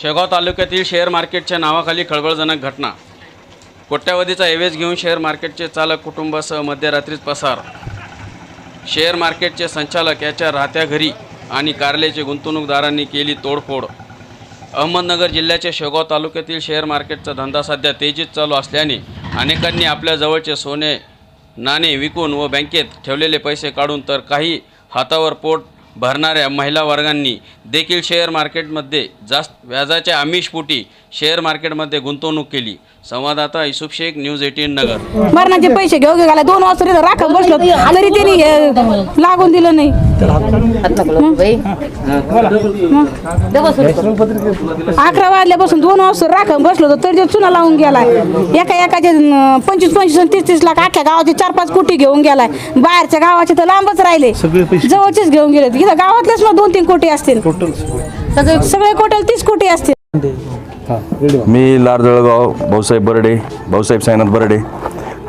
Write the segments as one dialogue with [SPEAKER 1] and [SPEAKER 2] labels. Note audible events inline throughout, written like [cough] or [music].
[SPEAKER 1] शेगाव तालुक्यातील शेअर मार्केटच्या नावाखाली खळबळजनक घटना. कोट्यावधीचा एव्हेज घेऊन शेअर मार्केटचे चालक कुटुंबासह मध्यरात्रीच पसार. शेअर मार्केटचे संचालक याच्या राहत्या घरी आणि कारल्याचे गुंतवणूकदारांनी केली तोडफोड. अहमदनगर जिल्ह्याच्या शेगाव तालुक्यातील शेअर मार्केटचा धंदा सध्या तेजीत चालू असल्याने अनेकांनी आपल्या जवळचे सोने नाणे विकून व बँकेत ठेवलेले पैसे काढून तर काही हातावर पोट भरणाऱ्या महिला वर्गांनी देखील शेअर मार्केटमध्ये जास्त व्याजाच्या आमिषपोटी शेअर मार्केटमध्ये गुंतवणूक केली. संवाददाता युसुफ शेख न्यूज एटीन नगर.
[SPEAKER 2] मरणाचे पैसे घेऊ गेला दोन वाजता तिथं राखत बसलो. तरी त्यांनी हे लागून दिलं नाही. अकरा वाजल्यापासून दोन वाजता राखत बसलो तरी ते चुना लावून गेलाय. एका एकाचे अं, पंचवीस पंचवीस आणि तीस तीस लाख अख्ख्या गावाचे चार पाच कोटी घेऊन गेलाय. बाहेरच्या गावाचे तर लांबच राहिले. जवळचेच घेऊन गेले इथं गावातलेच मग दोन तीन कोटी असतील. सगळे सगळे कोट्याला तीस कोटी असतील.
[SPEAKER 3] मी लार जळगाव भाऊसाहेब बर्डे भाऊसाहेब साईनाथ बर्डे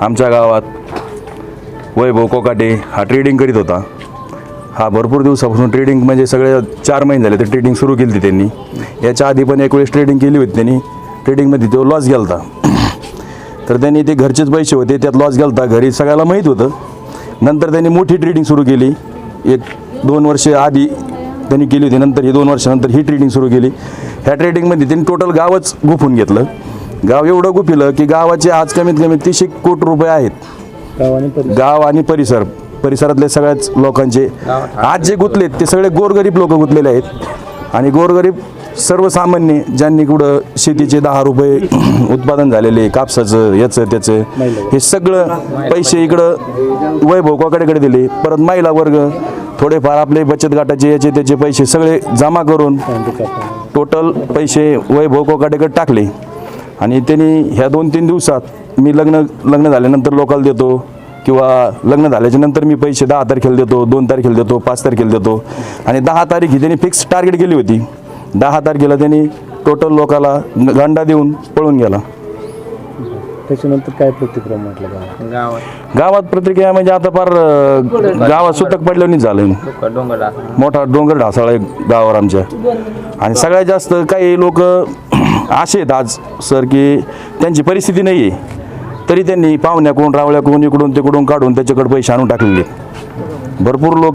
[SPEAKER 3] आमच्या गावात वैभव कोकाटे हा ट्रेडिंग करीत होता. हा भरपूर दिवसापासून ट्रेडिंग म्हणजे सगळे चार महिने झाले तर ट्रेडिंग सुरू केली होती त्यांनी. याच्या आधी पण एक वेळेस ट्रेडिंग केली होती त्यांनी. ट्रेडिंगमध्ये तो लॉस गेला तर त्यांनी ते घरचेच पैसे होते त्यात लॉस गेला घरी सगळ्याला माहीत होतं. नंतर त्यांनी मोठी ट्रेडिंग सुरू केली. एक दोन वर्ष आधी त्यांनी केली होती नंतर ही दोन वर्षानंतर ही ट्रेडिंग सुरू केली. ह्या ट्रेडिंगमध्ये त्यांनी टोटल गावच गुफून घेतलं. गाव एवढं गुपिलं की गावाचे आज कमीत कमी तीसशे कोटी रुपये आहेत. गाव आणि परिसर. परिसरातले सगळ्याच लोकांचे. आज जे गुंतलेत ते सगळे गोरगरीब लोक गुंतलेले आहेत. आणि गोरगरीब सर्वसामान्य ज्यांनी कुठं शेतीचे दहा रुपये [clears throat] उत्पादन झालेले कापसाचं याचं त्याचं हे सगळं पैसे इकडं वैभव कोकाडेकडे दिले. परत महिला वर्ग थोडेफार आपले बचत गटाचे याचे त्याचे पैसे सगळे जमा करून टोटल पैसे वैभव कोकाडेकडे टाकले. आणि त्यांनी ह्या दोन तीन दिवसात मी लग्न लग्न झाल्यानंतर लोकांना देतो किंवा लग्न झाल्याच्यानंतर मी पैसे दहा तारखेला देतो दोन तारखेला देतो पाच तारखेला देतो. आणि दहा तारीख ही त्यांनी फिक्स टार्गेट केली होती. दहा तारखेला त्यांनी टोटल लोकाला गंडा देऊन पळून गेला.
[SPEAKER 4] त्याच्यानंतर काय प्रतिक्रिया म्हटलं का
[SPEAKER 3] गावात. प्रतिक्रिया म्हणजे आता फार अं, गावात सुतक पडल्याने झालं. मोठा डोंगर ढासाळा आहे गावावर आमच्या. आणि सगळ्यात जास्त काही लोक [clears throat] असे आहेत आज सर की त्यांची परिस्थिती नाही आहे तरी त्यांनी पाहुण्याकडून रावळ्याकडून इकडून तिकडून काढून त्याच्याकडे पैसे आणून टाकलेले आहेत. भरपूर लोक